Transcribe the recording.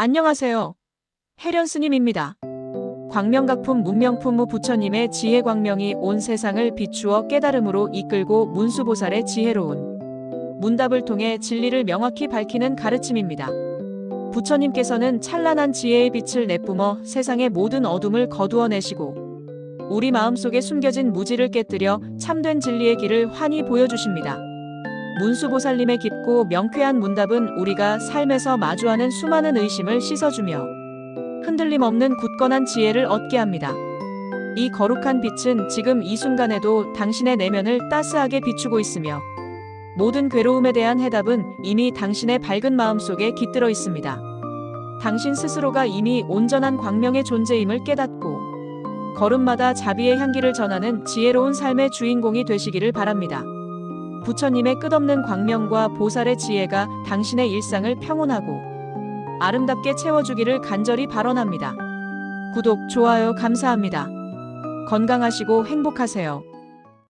안녕하세요. 해련 스님입니다. 광명각품 문명품무 부처님의 지혜 광명이 온 세상을 비추어 깨달음으로 이끌고 문수보살의 지혜로운 문답을 통해 진리를 명확히 밝히는 가르침입니다. 부처님께서는 찬란한 지혜의 빛을 내뿜어 세상의 모든 어둠을 거두어내시고 우리 마음속에 숨겨진 무지를 깨뜨려 참된 진리의 길을 환히 보여주십니다. 문수보살님의 깊고 명쾌한 문답은 우리가 삶에서 마주하는 수많은 의심을 씻어주며 흔들림 없는 굳건한 지혜를 얻게 합니다. 이 거룩한 빛은 지금 이 순간에도 당신의 내면을 따스하게 비추고 있으며 모든 괴로움에 대한 해답은 이미 당신의 밝은 마음 속에 깃들어 있습니다. 당신 스스로가 이미 온전한 광명의 존재임을 깨닫고 걸음마다 자비의 향기를 전하는 지혜로운 삶의 주인공이 되시기를 바랍니다. 부처님의 끝없는 광명과 보살의 지혜가 당신의 일상을 평온하고 아름답게 채워주기를 간절히 발언합니다. 구독, 좋아요 감사합니다. 건강하시고 행복하세요.